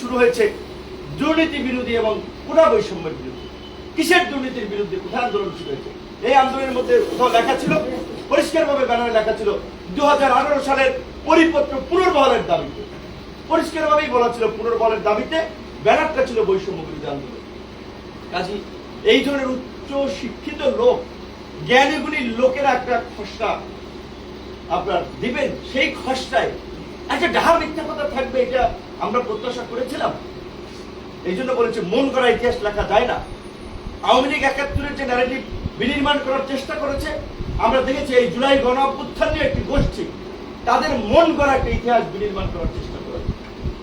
শুরু হয়েছে। দুর্নীতি বিরোধী এবং পুরা বৈষম্যের বিরুদ্ধে। কিসের দুর্নীতির বিরুদ্ধে কোথায় আন্দোলন শুরু হয়েছে? এই আন্দোলনের মধ্যে কোথাও লেখা ছিল, পরিষ্কারভাবে ব্যানারে লেখা ছিল দু সালের পরিপত্র পুনর্বহালের দাবিতে। পরিষ্কারভাবেই বলা ছিল পুনর্বহালের দাবিতে ব্যানারটা ছিল বৈষম্য বিরোধী আন্দোলন। কাজী, এই ধরনের উচ্চ শিক্ষিত লোক, জ্ঞানীগুণী লোকেরা একটা খসড়া আপনার দিবেন, সেই খসড়ায় একটা ডাহা মিথ্যা কথা থাকবে, এটা আমরা প্রত্যাশা করেছিলাম। এই জন্য বলেছে, মন করা ইতিহাস লেখা যায় না। আওয়ামী লীগ একাত্তরের যে ন্যারেটিভ বিনির্মাণ করার চেষ্টা করেছে, আমরা দেখেছি এই জুলাই গণ অভ্যুত্থান নিয়ে একটি গোষ্ঠী, তাদের মন করা একটা ইতিহাস বিনির্মাণ করার চেষ্টা করেছে।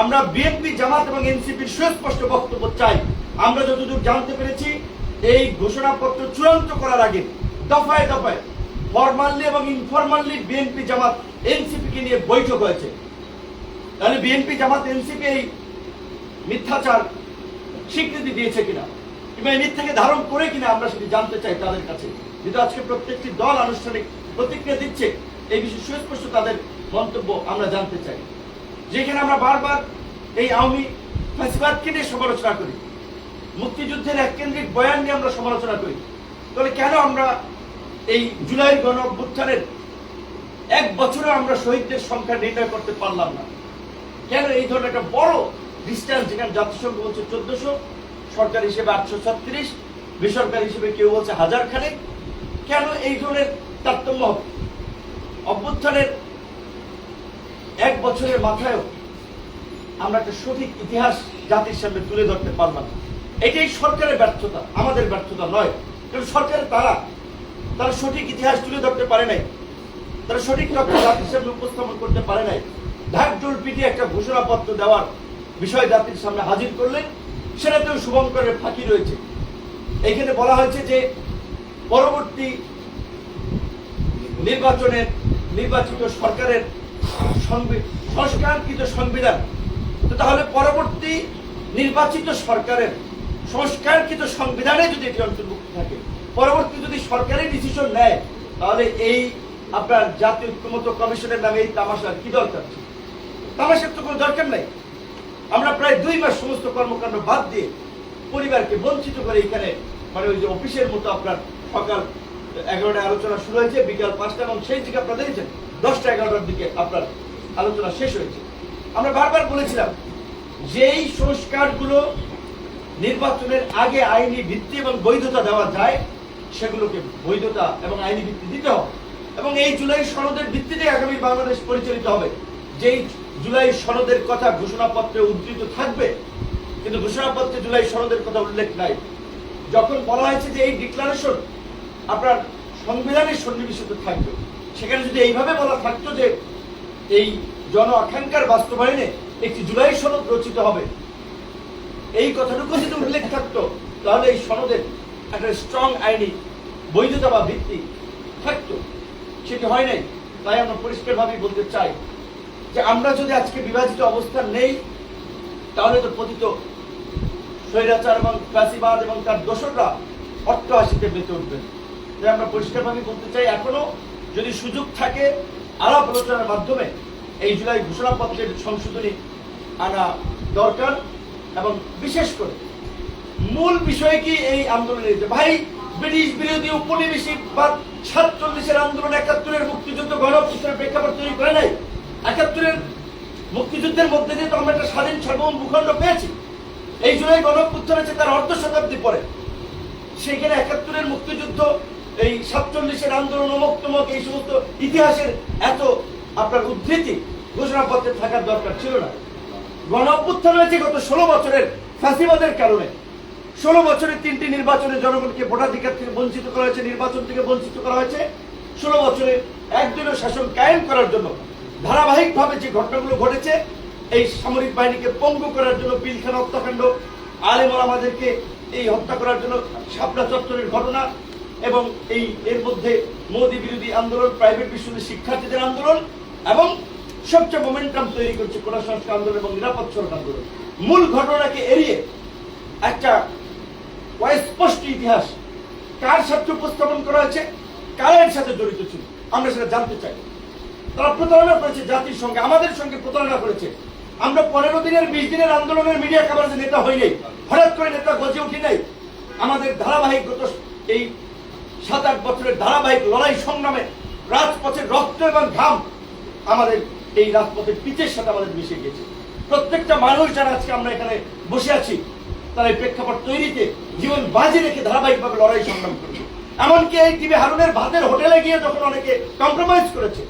আমরা বিএনপি, জামাত এবং এনসিপির সুস্পষ্ট বক্তব্য চাই। আমরা যতদূর জানতে পেরেছি, এই ঘোষণাপত্র চূড়ান্ত করার আগে দফায় দফায় ফরমালি এবং ইনফরমালি বিএনপি জামাত এনসিপি কে নিয়ে বৈঠক হয়েছে। তাহলে বিএনপি জামাত এনসিপি এই মিথ্যাচার স্বীকৃতি দিয়েছে কিনা? কিংবা এই মিথ্যাকে ধারণ করে কিনা আমরা সেটি জানতে চাই তাদের কাছে? যেহেতু আজকে প্রত্যেকটি দল আনুষ্ঠানিক প্রতিক্রিয়া দিচ্ছে, এই বিষয়ে সুস্পষ্ট তাদের মন্তব্য আমরা জানতে চাই। যেখানে আমরা বারবার এই আওয়ামী ফ্যাসিবাদকে নিয়ে সমালোচনা করি, মুক্তিযুদ্ধের এক কেন্দ্রিক বয়ান নিয়ে আমরা সমালোচনা করি। তাহলে কেন আমরা এই জুলাই গণ এক বছরে আমরা শহীদদের সংখ্যা নির্ণয় করতে পারলাম না? কেন এই ধরনের একটা বড় ডিস্টেন্স যেখানে জাতিসংঘ বলছে চোদ্দশো, সরকার হিসেবে আটশো ছত্রিশ, বেসরকারি হিসেবে কেউ বলছে হাজার খানেক কেন এই ধরনের তারতম্য হবে? অভ্যুত্থানের এক বছরের মাথায়ও আমরা একটা সঠিক ইতিহাস জাতির সামনে তুলে ধরতে পারলাম। এটাই সরকারের ব্যর্থতা, আমাদের ব্যর্থতা নয়। কারণ সরকারের তারা তারা সঠিক ইতিহাস তুলে ধরতে পারে নাই। তারা সঠিক তথ্য জাতির সামনে উপস্থাপন করতে পারে নাই। ঢাকঢোল পিটিয়ে একটা ঘোষণাপত্র দেওয়ার বিষয় জাতির সামনে হাজির করলেন, সেটাতেও শুভঙ্করের ফাঁকি রয়েছে এইখানে বলা হয়েছে যে, পরবর্তী নির্বাচনের নির্বাচিত সরকারের সংস্কারকৃত সংবিধান তো তাহলে পরবর্তী নির্বাচিত সরকারের সংস্কারকৃত সংবিধানে যদি এটি অন্তর্ভুক্ত থাকে, পরবর্তী যদি সরকারের ডিসিশন নেয়, তাহলে এই আপনার জাতীয় ঐক্যমত কমিশনের নামে এই তামাশার কি দরকার? তামাশার তো কোনো দরকার নাই। আমরা প্রায় দুই মাস সমস্ত কর্মকাণ্ড বাদ দিয়ে পরিবারকে বঞ্চিত করে এখানে মানে ওই যে অফিসের মতো আপনার সকাল এগারোটায় আলোচনা শুরু হয়েছে, বিকাল পাঁচটা, এবং সেই দিকে আপনারা দেখেছেন, দশটা এগারোটার দিকে আপনার আলোচনা শেষ হয়েছে। আমরা বারবার বলেছিলাম যেই সংস্কারগুলো নির্বাচনের আগে আইনি ভিত্তি এবং বৈধতা দেওয়া যায়, সেগুলোকে বৈধতা এবং আইনি ভিত্তি দিতে হবে। এবং এই জুলাই সনদের ভিত্তিতে আগামী বাংলাদেশ পরিচালিত হবে। যেই জুলাই সনদের কথা ঘোষণাপত্রে উদ্ধৃত থাকবে, কিন্তু ঘোষণাপত্রে জুলাই সনদের কথা উল্লেখ নাই। যখন বলা হয়েছে যে এই ডিক্লারেশন আপনার সংবিধানের সন্নিবেশিত থাকবে, সেখানে যদি এইভাবে বলা থাকতো যে এই জন আকাঙ্ক্ষার বাস্তবায়নে একটি জুলাই সনদ রচিত হবে, এই কথাটুকু যদি উল্লেখ থাকতো, তাহলে এই সনদের একটা স্ট্রং আইনি বৈধতা বা ভিত্তি থাকতো। সেটি হয় নাই, তাই আমরা পরিষ্কারভাবে বলতে চাই। যে আমরা যদি আজকে বিভাজিত অবস্থান নেই, তাহলে তো পতিত স্বৈরাচার এবং ফ্যাসিবাদ এবং তার দোষররা অট্টহাসিতে মেতে উঠবেন তাই আমরা পরিষ্কারভাবে বলতে চাই, এখনও যদি সুযোগ থাকে, আলাপ আলোচনার মাধ্যমে এই জুলাই ঘোষণাপত্রের সংশোধনী আনা দরকার এবং বিশেষ করে মূল বিষয় কি এই আন্দোলনের ভাই, ব্রিটিশ বিরোধী উপনিবেশিকবাদ সাতচল্লিশের আন্দোলন একাত্তরের মুক্তিযুদ্ধ গণপুত্রের প্রেক্ষাপট তৈরি করে নাই? একাত্তরের মুক্তিযুদ্ধের মধ্যে দিয়ে আমরা একটা স্বাধীন সার্বভৌম ভূখণ্ড পেয়েছি, এই জুলাই গণপুত্র হচ্ছে তার অর্ধ শতাব্দী পরে সেখানে একাত্তরের মুক্তিযুদ্ধ, এই সাতচল্লিশের আন্দোলন অমুক তমুক এই সমস্ত ইতিহাসের এত আপনার উদ্ধৃতি ঘোষণাপত্রে থাকার দরকার ছিল না। গণ অভ্যুত্থান হয়েছে গত ষোলো বছরের ফ্যাসিবাদের কারণে। ষোলো বছরের তিনটি নির্বাচনে জনগণকে ভোটাধিকার থেকে বঞ্চিত করা হয়েছে নির্বাচন থেকে বঞ্চিত করা হয়েছে। ষোলো বছরে একদিনের শাসন কায়েম করার জন্য ধারাবাহিকভাবে যে ঘটনাগুলো ঘটেছে, এই সামরিক বাহিনীকে পঙ্গু করার জন্য পিলখানা হত্যাকাণ্ড, আলেম আমাদেরকে এই হত্যা করার জন্য শাপলা চত্বরের ঘটনা এবং এই এর মধ্যে মোদী বিরোধী আন্দোলন প্রাইভেট বিশ্ববিদ্যালয়ের শিক্ষার্থীদের আন্দোলন এবং সবচেয়ে মোমেন্টাম তৈরি করছে কোটা সংস্কার আন্দোলন এবং নিরাপদ সড়ক আন্দোলন। মূল ঘটনাকে এড়িয়ে একটা অস্পষ্ট ইতিহাস কার সাথে উপস্থাপন করা হয়েছে কারের সাথে জড়িত ছিল, আমরা সেটা জানতে চাই। তারা প্রতারণা করেছে জাতির সঙ্গে, আমাদের সঙ্গে প্রতারণা করেছে। আমরা পনেরো দিনের, বিশ দিনের আন্দোলনের মিডিয়া কাভারেজে নেতা হই নাই। হঠাৎ করে নেতা গজে উঠি নাই। আমাদের ধারাবাহিক গত এই সাত আট বছরের ধারাবাহিক লড়াই সংগ্রামে রাজপথের রক্ত এবং ঘাম আমাদের এই রাজপথের পিচের সাথে আমাদের মিশে গিয়েছে প্রত্যেকটা মানুষ যারা আজকে আমরা এখানে বসে আছি, তারা এই প্রেক্ষাপট তৈরিতে জীবন বাজি রেখে ধারাবাহিকভাবে লড়াই সংগ্রাম করেছে। এমনকি এই টিভি হারুনের ভাতের হোটেলে গিয়ে যখন অনেকে কম্প্রোমাইজ করেছে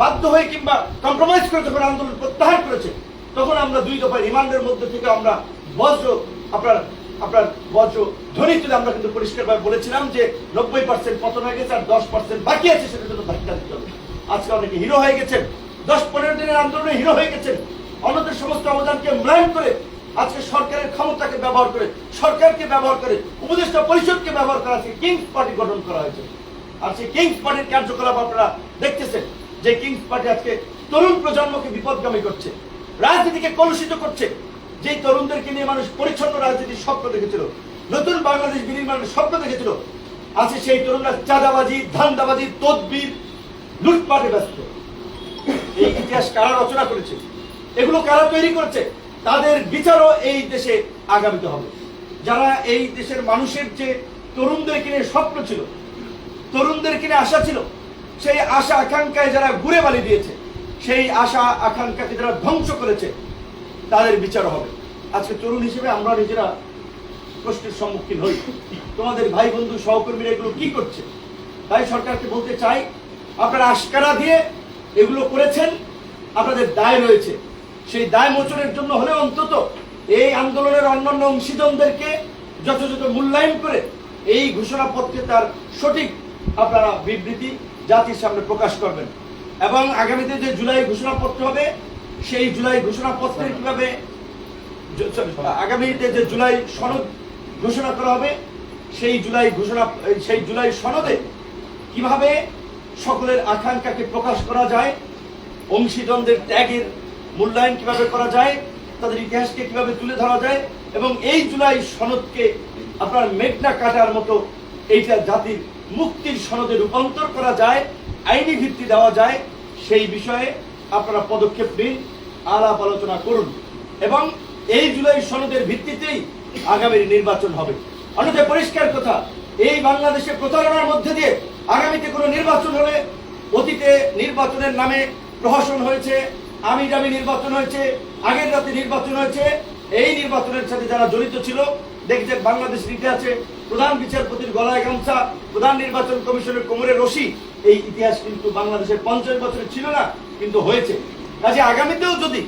বাধ্য হয়ে কিংবা কম্প্রোমাইজ করে যখন আন্দোলন প্রত্যাহার করেছে, তখন আমরা দুই দফা রিমান্ডের মধ্যে থেকে আমরা বজ্র, আপনার আপনার বজ্র ধ্বনি তুলে আমরা কিন্তু পরিষ্কারভাবে বলেছিলাম যে নব্বই পার্সেন্ট পতন হয়ে গেছে আর দশ পার্সেন্ট বাকি আছে সেটা জন্য ধাক্কা দিতে হবে। আজকে অনেকে হিরো হয়ে গেছেন। দশ পনেরো দিনের আন্দোলনে হিরো হয়ে গেছেন। অন্যদের সমস্ত অবদানকে মূল্যায়ন করে আজকে সরকারের ক্ষমতাকে ব্যবহার করে, সরকারকে ব্যবহার করে, উপদেষ্টা পরিষদকে ব্যবহার করা আজকে কিংস পার্টি গঠন করা হয়েছে। আর সেই কিংস পার্টির কার্যকলাপ আপনারা দেখতেছেন। যে কিংস পার্টি আজকে তরুণ প্রজন্মকে বিপদগামী করছে, রাজনীতিকে কলুষিত করছে যে তরুণদেরকে নিয়ে মানুষ পরিচ্ছন্ন রাজনীতির স্বপ্ন দেখেছিল, নতুন বাংলাদেশ বিনির্মাণের স্বপ্ন দেখেছিল আছে সেই তরুণরা চাঁদাবাজি, ধান্দাবাজি, তদবির, লুটপাটে ব্যস্ত। এই ইতিহাস কারা রচনা করেছে? এগুলো কারা তৈরি করেছে? তাদের বিচারও এই দেশে আগামীত হবে। যারা এই দেশের মানুষের যে তরুণদের কিনে স্বপ্ন ছিল, তরুণদের কিনে আশা ছিল সেই আশা আকাঙ্ক্ষায় যারা ঘুরে বালি দিয়েছে, সেই আশা আকাঙ্ক্ষাকে যারা ধ্বংস করেছে, তাদের বিচার হবে। আজকে তরুণ হিসেবে আমরা নিজেরা প্রশ্নের সম্মুখীন হই। তোমাদের ভাই বন্ধু সহকর্মীরা এগুলো কি করছে? তাই সরকারকে বলতে চাই, আপনারা আশকারা দিয়ে এগুলো করেছেন, আপনাদের দায় রয়েছে। সেই দায় মোচনের জন্য হলে অন্তত এই আন্দোলনের অন্যান্য অংশীদারদেরকে যথাযথ মূল্যায়ন করে এই ঘোষণাপত্রে তার সঠিক আপনারা বিবৃতি জাতির সামনে প্রকাশ করবেন। এবং আগামীতে যে জুলাই ঘোষণাপত্র হবে, সেই জুলাই ঘোষণাপত্রে কীভাবে আগামীতে যে জুলাই সনদ ঘোষণা করা হবে, সেই জুলাই ঘোষণা, সেই জুলাই সনদে কীভাবে সকলের আকাঙ্ক্ষাকে প্রকাশ করা যায়, অংশীদারদের ত্যাগের মূল্যায়ন কীভাবে করা যায়, তাদের ইতিহাসকে কীভাবে তুলে ধরা যায়, এবং এই জুলাই সনদকে আপনার মেঘনা কাটার মতো এইটা জাতির মুক্তির সনদে রূপান্তর করা যায়, আইনি ভিত্তি দেওয়া যায়, সেই বিষয়ে আপনারা পদক্ষেপ নিন, আলাপ আলোচনা করুন। এবং এই জুলাই সনদের ভিত্তিতেই আগামী নির্বাচন হবে। অন্যথায় পরিষ্কার কথা, এই বাংলাদেশে প্রতারণার মধ্যে দিয়ে আগামীতে কোনো নির্বাচন হলে অতীতে নির্বাচনের নামে প্রহসন হয়েছে আমি দামি নির্বাচন হয়েছে, আগের রাতে নির্বাচন হয়েছে, এই নির্বাচনের সাথে যারা জড়িত ছিল, দেখছেন বাংলাদেশ ইতিহাসে প্রধান বিচারপতির গলায় গামছা, প্রধান নির্বাচন কমিশনের কোমরে রশি, এই ইতিহাস কিন্তু বাংলাদেশের পঞ্চাশ বছরে ছিল না, কিন্তু হয়েছে। কাজে আগামীতেও যদি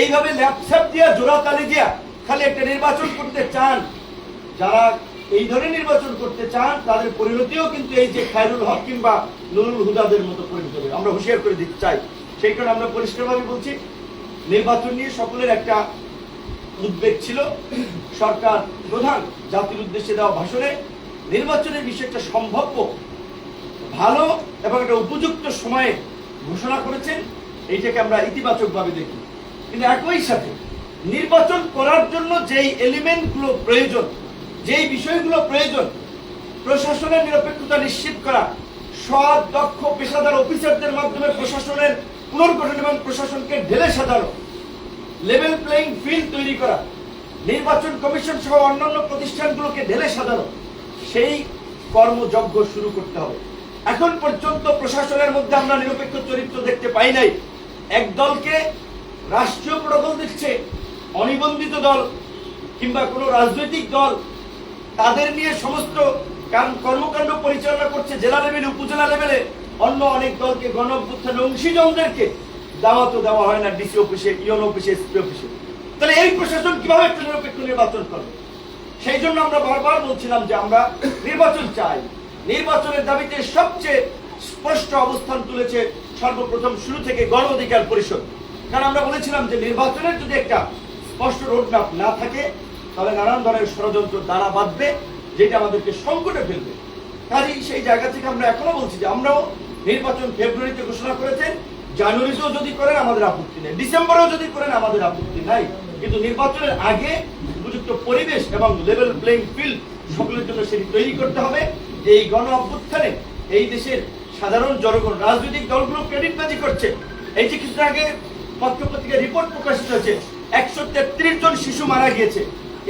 এইভাবে ল্যাপসাপ দিয়া, জোড়া তালি দিয়া খালি একটা নির্বাচন করতে চান, যারা এই ধরনের নির্বাচন করতে চান, তাদের পরিণতিও কিন্তু এই যে খায়রুল হক কিংবা নুরুল হুদাদের মতো পরিণত হবে। আমরা হুঁশিয়ার করে দিতে চাই। সেই কারণে আমরা পরিষ্কারভাবে বলছি, নির্বাচন নিয়ে সকলের একটা উদ্বেগ ছিল। সরকার প্রধান জাতির উদ্দেশ্যে দেওয়া ভাষণে নির্বাচনের বিষয়টা সম্ভাব্য, ভালো এবং একটা উপযুক্ত সময়ে ঘোষণা করেছেন। এইটাকে আমরা ইতিবাচকভাবে দেখি। কিন্তু একই সাথে নির্বাচন করার জন্য যেই এলিমেন্টগুলো প্রয়োজন, যেই বিষয়গুলো প্রয়োজন, প্রশাসনের নিরপেক্ষতা নিশ্চিত করা, সৎ, দক্ষ পেশাদার অফিসারদের মাধ্যমে প্রশাসনের পুনর্গঠন এবং প্রশাসনকে ঢেলে সাজানো লেভেল প্লেইং ফিল্ড তৈরি করা। নির্বাচন কমিশন সহ অন্যান্য প্রতিষ্ঠানগুলোকে ঢেলে সাজানো। সেই কর্মযজ্ঞ শুরু করতে হবে। এখন পর্যন্ত প্রশাসনের মধ্যে আমরা নিরপেক্ষ চরিত্র দেখতে পাই নাই। এক দলকে রাষ্ট্রীয় প্রটোকল দিচ্ছে অনিবন্ধিত দল কিংবা কোনো রাজনৈতিক দল। তাদের নিয়ে সমস্ত কর্মকাণ্ড পরিচালনা করছে জেলা লেভেলে, উপজেলা লেভেলে। অন্য অনেক দলকে গণ অভ্যুত্থান অংশীজনদেরকে দাওয়াতও দেওয়া হয় না, ডিসি অফিসে ইউন অফিসে, এসপি অফিসে। তাহলে এই প্রশাসন কীভাবে একটা নিরপেক্ষ নির্বাচন করবে সেই জন্য আমরা বারবার বলছিলাম যে আমরা নির্বাচন চাই। নির্বাচনের দাবিতে সবচেয়ে স্পষ্ট অবস্থান তুলেছে সর্বপ্রথম শুরু থেকে গণ অধিকার পরিষদ। কারণ আমরা বলেছিলাম যে নির্বাচনের যদি একটা স্পষ্ট রোডম্যাপ না থাকে, তাহলে নানান ধরনের ষড়যন্ত্র দ্বারা বাঁধবে, যেটা আমাদেরকে সংকটে ফেলবে। কাজেই সেই জায়গা থেকে আমরা এখনও বলছি যে আমরাও নির্বাচন ফেব্রুয়ারিতে ঘোষণা করেছেন জানুয়ারিতেও যদি করেন, আমাদের আপত্তি নেই। ডিসেম্বরেও যদি করেন, আমাদের আপত্তি নাই। কিন্তু নির্বাচনের আগে উপযুক্ত পরিবেশ এবং লেভেল প্লেইং ফিল্ড সকলের জন্য সেটি তৈরি করতে হবে। এই গণ অভ্যুত্থানে এই দেশের সাধারণ জনগণ, রাজনৈতিক দলগুলো ক্রেডিট ক্রেডিটবাজি করছে। এই যে কিছুদিন আগে পত্রপত্রিকায় রিপোর্ট প্রকাশিত হয়েছে, একশো তেত্রিশ জন শিশু মারা গিয়েছে।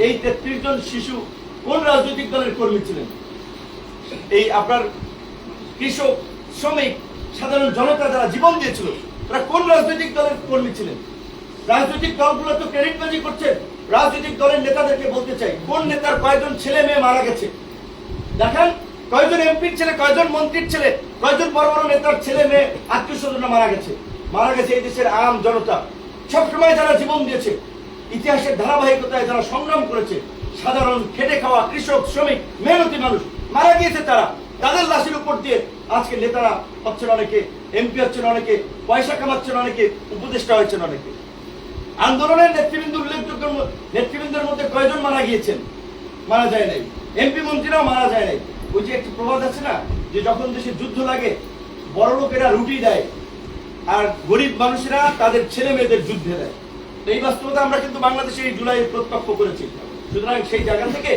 এই তেত্রিশ জন শিশু কোন রাজনৈতিক দলের কর্মী ছিলেন? এই আপনার কৃষক, শ্রমিক সাধারণ জনতা যারা জীবন দিয়েছিল, তারা কোন রাজনৈতিক দলের কর্মী ছিলেন? রাজনৈতিক দলগুলো তো ক্রেডিটবাজি করছে। রাজনৈতিক দলের নেতাদেরকে বলতে চাই, কোন নেতার কয়জন ছেলে মেয়ে মারা গেছে? দেখেন, কয়জন এমপির ছেলে, কয়জন মন্ত্রীর ছেলে, কয়জন বড় বড় নেতার ছেলে মেয়ে, আত্মীয় স্বজনরা মারা গেছে? মারা গেছে এই দেশের আম জনতা। সবসময় যারা জীবন দিয়েছে, ইতিহাসের ধারাবাহিকতায় যারা সংগ্রাম করেছে, সাধারণ খেটে খাওয়া কৃষক, শ্রমিক, মেহনতি মানুষ, মারা গিয়েছে তারা। তাদের লাশের উপর দিয়ে আজকে নেতারা হচ্ছেন অনেকে এমপি হচ্ছেন অনেকে, পয়সা কামাচ্ছেন অনেকে, উপদেষ্টা হয়েছেন অনেকে। আন্দোলনের নেতৃবৃন্দ উল্লেখযোগ্য নেতৃবৃন্দের মধ্যে কয়জন মারা গিয়েছেন? মারা যায় নাই। এমপি মন্ত্রীরাও মারা যায় নাই। ওই যে একটি প্রবাদ আছে না, যে যখন দেশে যুদ্ধ লাগে, বড় লোকেরা রুটি দেয়, আর গরিব মানুষেরা তাদের ছেলে মেয়েদের যুদ্ধে দেয়। তো এই বাস্তবতা আমরা কিন্তু বাংলাদেশে এই জুলাই প্রত্যক্ষ করেছি। সুতরাং সেই জায়গা থেকে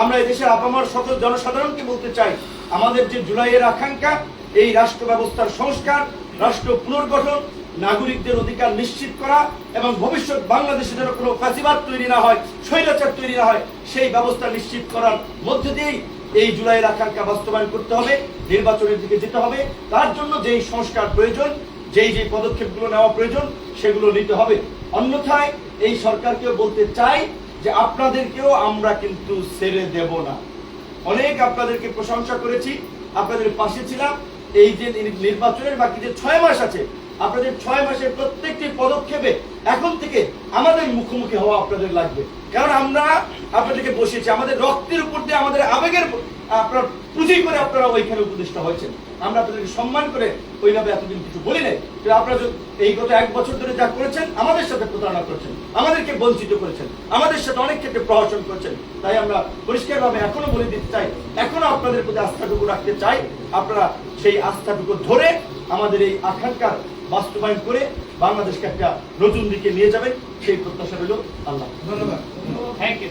আমরা এই দেশের আপামর শত জনসাধারণকে বলতে চাই আমাদের যে জুলাইয়ের আকাঙ্ক্ষা, এই রাষ্ট্র ব্যবস্থার সংস্কার, রাষ্ট্র পুনর্গঠন, নাগরিকদের অধিকার নিশ্চিত করা এবং ভবিষ্যৎ বাংলাদেশে যেন কোনো ফাঁসিবাদ তৈরি না হয়, স্বৈরাচার তৈরি না হয়, সেই ব্যবস্থা নিশ্চিত করার মধ্যে দিয়েই এই জুলাইয়ের আকাঙ্ক্ষা বাস্তবায়ন করতে হবে, নির্বাচনের দিকে যেতে হবে। তার জন্য যেই সংস্কার প্রয়োজন, যেই যে পদক্ষেপগুলো নেওয়া প্রয়োজন, সেগুলো নিতে হবে। অন্যথায় এই সরকারকে বলতে চাই যে আপনাদেরকেও আমরা কিন্তু ছেড়ে দেব না। অনেক আপনাদেরকে প্রশংসা করেছি। আপনাদের পাশে ছিলাম। এই যে নির- নির্বাচনের বাকি যে ছয় মাস আছে, আপনাদের ছয় মাসের প্রত্যেকটি পদক্ষেপে এখন থেকে আমাদের মুখোমুখি হওয়া আপনাদের লাগবে। কারণ আমরা আপনাদেরকে বসিয়েছি, আমাদের রক্তের উপর দিয়ে, আমাদের আবেগের আপনার পুঁজি করে আপনারা ওইখানে উপদেষ্টা হয়েছেন। আমরা আপনাদেরকে সম্মান করে ওইভাবে এতদিন কিছু বলি নাই। আপনারা এই গত এক বছর ধরে যা করেছেন আমাদের সাথে প্রতারণা করেছেন আমাদেরকে বঞ্চিত করেছেন আমাদের সাথে অনেক ক্ষেত্রে প্রহসন করেছেন। তাই আমরা পরিষ্কারভাবে এখনও বলে দিতে চাই এখনও আপনাদের প্রতি আস্থাটুকু রাখতে চাই। আপনারা সেই আস্থাটুকু ধরে আমাদের এই আকাঙ্ক্ষার বাস্তবায়ন করে বাংলাদেশকে একটা নতুন দিকে নিয়ে যাবেন। সেই প্রত্যাশা রইল আল্লাহ। ধন্যবাদ। Thank you